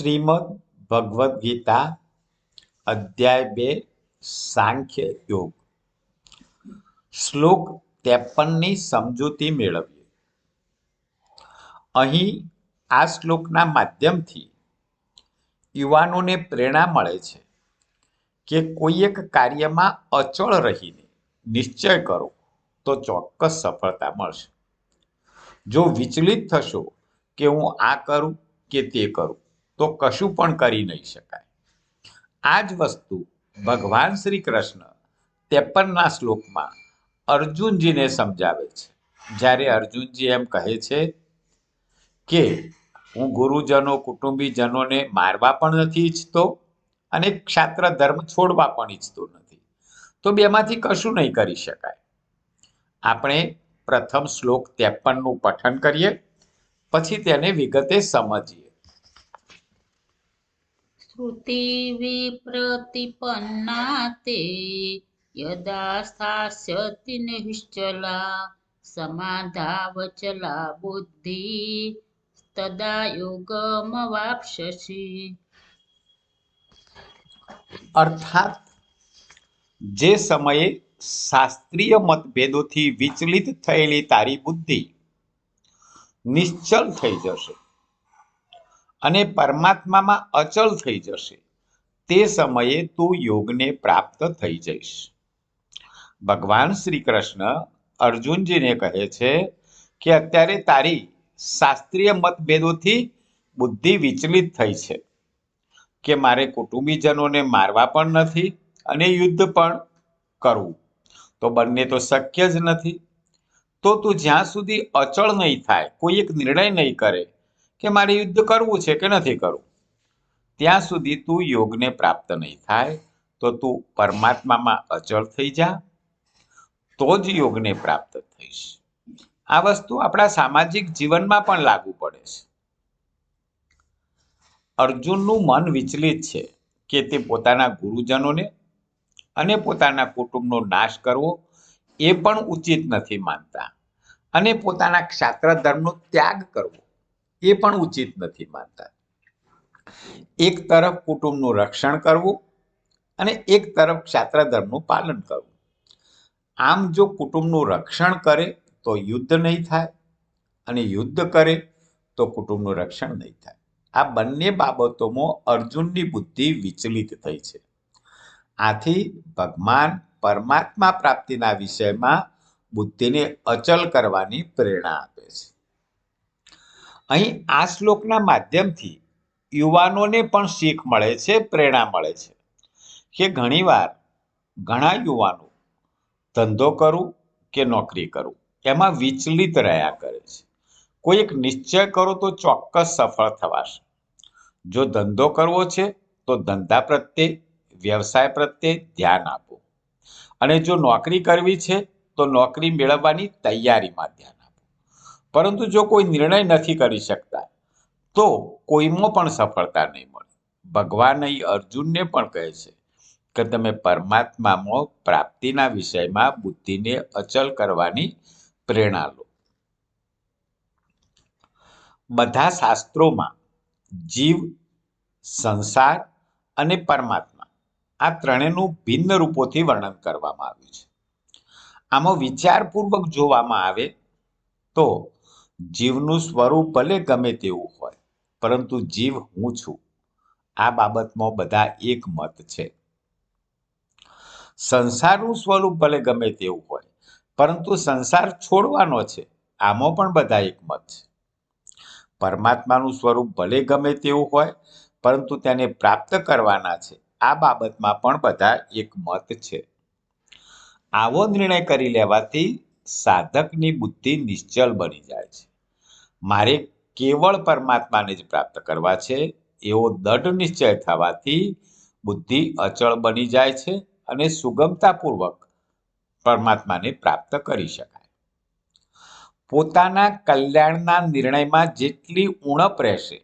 શ્રીમદ ભગવદ્ ગીતા અધ્યાય બે, સાંખ્ય યોગ. શ્લોક ત્રેપનની સમજૂતી મેળવીએ. અહીં આ શ્લોકના માધ્યમથી યુવાનોને પ્રેરણા મળે છે કે કોઈ એક કાર્યમાં અચળ રહીને નિશ્ચય કરો તો ચોક્કસ સફળતા મળશે. જો વિચલિત થશો કે હું આ કરું કે તે કરું તો કશું પણ કરી નહીં શકાય. આ જ વસ્તુ ભગવાન શ્રી કૃષ્ણ ત્રેપનના શ્લોકમાં અર્જુનજીને સમજાવે છે. જ્યારે અર્જુનજી એમ કહે છે કે, હું ગુરુજનો, કુટુંબીજનોને મારવા પણ નથી ઈચ્છતો અને ક્ષાત્ર ધર્મ છોડવા પણ ઈચ્છતો નથી. તો બેમાંથી કશું નહીં કરી શકાય. આપણે પ્રથમ શ્લોક ત્રેપનનું પઠન કરીએ, પછી તેને વિગતે સમજીએ. श्रुतिविप्रतिपन्ना ते यदा स्थास्यति निश्चला समाधावचला बुद्धिः तदा योगमवाप्स्यसि અર્થાત જે સમયે શાસ્ત્રીય મતભેદોથી વિચલિત થયેલી તારી બુદ્ધિ નિશ્ચલ થઈ જશે અને પરમાત્મામાં અચલ થઈ જશે. તે સમયે તું યોગને પ્રાપ્ત થઈ જઈશ. ભગવાન શ્રી કૃષ્ણ અર્જુનજીને કહે છે કે અત્યારે તારી શાસ્ત્રીય મતભેદોથી બુદ્ધિ વિચલિત થઈ છે. કે મારે કુટુંબીજનોને મારવા પણ નથી અને યુદ્ધ પણ કરવું. તો બંને તો શક્ય જ નથી. તો તું જ્યાં સુધી અચળ નહીં થાય, કોઈ એક નિર્ણય નહીં કરે કે મારે યુદ્ધ કરવું છે કે નથી કરવું? ત્યાં સુધી તું યોગને પ્રાપ્ત નહીં થાય, તો તું પરમાત્મામાં અચળ થઈ જા, તો જ યોગને પ્રાપ્ત થઈશ. આ વસ્તુ આપણા સામાજિક જીવનમાં પણ લાગુ પડે છે. અર્જુનનું મન વિચલિત છે કે તે પોતાના ગુરુજનોને અને પોતાના કુટુંબનો નાશ કરવો એ પણ ઉચિત નથી માનતા અને પોતાના ક્ષાત્ર ધર્મનો ત્યાગ કરવો એ પણ ઉચિત નથી માનતા. એક તરફ કુટુંબનું રક્ષણ કરવું અને એક તરફ ક્ષાત્ર ધર્મનું પાલન કરવું. આમ જો કુટુંબનું રક્ષણ કરે તો યુદ્ધ નહીં થાય અને યુદ્ધ કરે તો કુટુંબનું રક્ષણ નહીં થાય. આ બંને બાબતોમાં અર્જુનની બુદ્ધિ વિચલિત થઈ છે. આથી ભગવાન પરમાત્મા પ્રાપ્તિના વિષયમાં બુદ્ધિને અચલ કરવાની પ્રેરણા આપે છે. અહીં આ શ્લોકના માધ્યમથી યુવાનોને પણ શીખ મળે છે, પ્રેરણા મળે છે. કે ઘણીવાર ઘણા યુવાનો ધંધો કરું કે નોકરી કરું, એમાં વિચલિત રહ્યા કરે છે. કોઈ એક નિશ્ચય કરો તો ચોક્કસ સફળ થવાશે. જો ધંધો કરવો છે, તો ધંધા પ્રત્યે, વ્યવસાય પ્રત્યે ધ્યાન આપો. અને જો નોકરી કરવી છે, તો નોકરી મેળવવાની તૈયારીમાં ધ્યાન પરંતુ જો કોઈ નિર્ણય નથી કરી શકતા, તો કોઈમાં પણ સફળતા નહીં મળે. ભગવાન અહીં અર્જુનને પણ કહે છે કે તમે પરમાત્મામાં પ્રાપ્તિના વિષયમાં બુદ્ધિને અચલ કરવાની પ્રેરણા લો. બધા શાસ્ત્રોમાં જીવ, સંસાર અને પરમાત્મા આ ત્રણેયનું ભિન્ન રૂપોથી વર્ણન કરવામાં આવ્યું છે. આમાં વિચારપૂર્વક જોવામાં આવે તો જીવનું સ્વરૂપ ભલે ગમે તેવું હોય, પરંતુ જીવ હું છું. આ બાબતમાં બધા એક મત છે. સંસારનું સ્વરૂપ ભલે ગમે તેવું હોય, પરંતુ સંસાર છોડવાનો છે. આમાં પણ બધા એક મત છે. પરમાત્માનું સ્વરૂપ ભલે ગમે તેવું હોય, પરંતુ તેને પ્રાપ્ત કરવાના છે. આ બાબતમાં પણ બધા એક મત છે. આવો નિર્ણય કરી લેવાથી સાધકની બુદ્ધિ નિશ્ચલ બની જાય છે. મારે કેવળ પરમાત્માને જ પ્રાપ્ત કરવા છે, એવો દઢ નિશ્ચય થવાથી બુદ્ધિ અચળ બની જાય છે અને સુગમતાપૂર્વક પરમાત્માને પ્રાપ્ત કરી શકાય. પોતાના કલ્યાણના નિર્ણયમાં જેટલી ઉણપ રહેશે,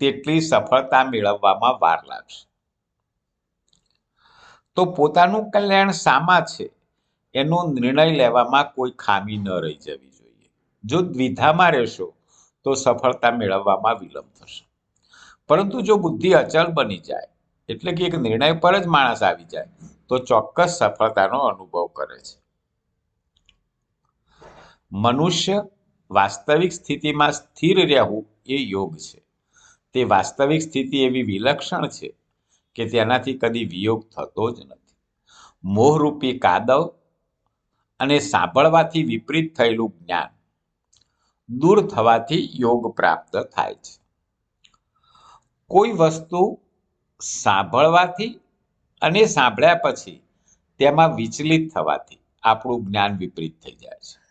તેટલી સફળતા મેળવવામાં વાર લાગશે. તો પોતાનું કલ્યાણ શામાં છે, એનો નિર્ણય લેવામાં કોઈ ખામી ન રહી જવી જો દ્વિધામાં રહેશો, તો સફળતા મેળવવામાં વિલંબ થશે. પરંતુ જો બુદ્ધિ અચલ બની જાય, એટલે કે એક નિર્ણય પર જ માણસ આવી જાય, તો ચોક્કસ સફળતાનો અનુભવ કરે છે. મનુષ્ય વાસ્તવિક સ્થિતિમાં સ્થિર રહેવું એ યોગ છે. તે વાસ્તવિક સ્થિતિ એવી વિલક્ષણ છે કે તેનાથી કદી વિયોગ થતો જ નથી. મોહરૂપી કાદવ અને સાંભળવાથી વિપરીત થયેલું જ્ઞાન દૂર થવાથી યોગ પ્રાપ્ત થાય છે. કોઈ વસ્તુ સાંભળવાથી અને સાંભળ્યા પછી તેમાં વિચલિત થવાથી આપણું જ્ઞાન વિપરીત થઈ જાય છે.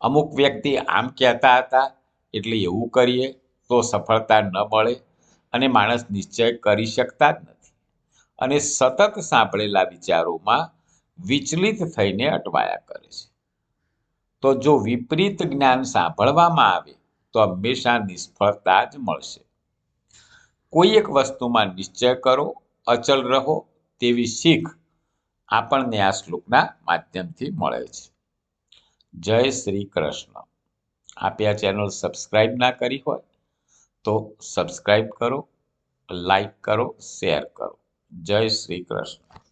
અમુક વ્યક્તિ આમ કહેતા હતા, એટલે એવું કરીએ તો સફળતા ન મળે અને માણસ નિશ્ચય કરી શકતા જ નથી. અને સતત સાંભળેલા વિચારોમાં વિચલિત થઈને અટવાયા કરે છે. તો જો વિપરીત જ્ઞાન સાંભળવામાં આવે, તો હંમેશા નિષ્ફળતા જ મળશે. કોઈ એક વસ્તુમાં નિશ્ચય કરો અચલ રહો તેવી શીખ આપણને આ શ્લોકના માધ્યમથી મળે છે. જય શ્રી કૃષ્ણ. આપે આ ચેનલ સબસ્ક્રાઈબ ના કરી હોય, તો સબસ્ક્રાઈબ કરો લાઈક કરો, શેર કરો. જય શ્રી કૃષ્ણ.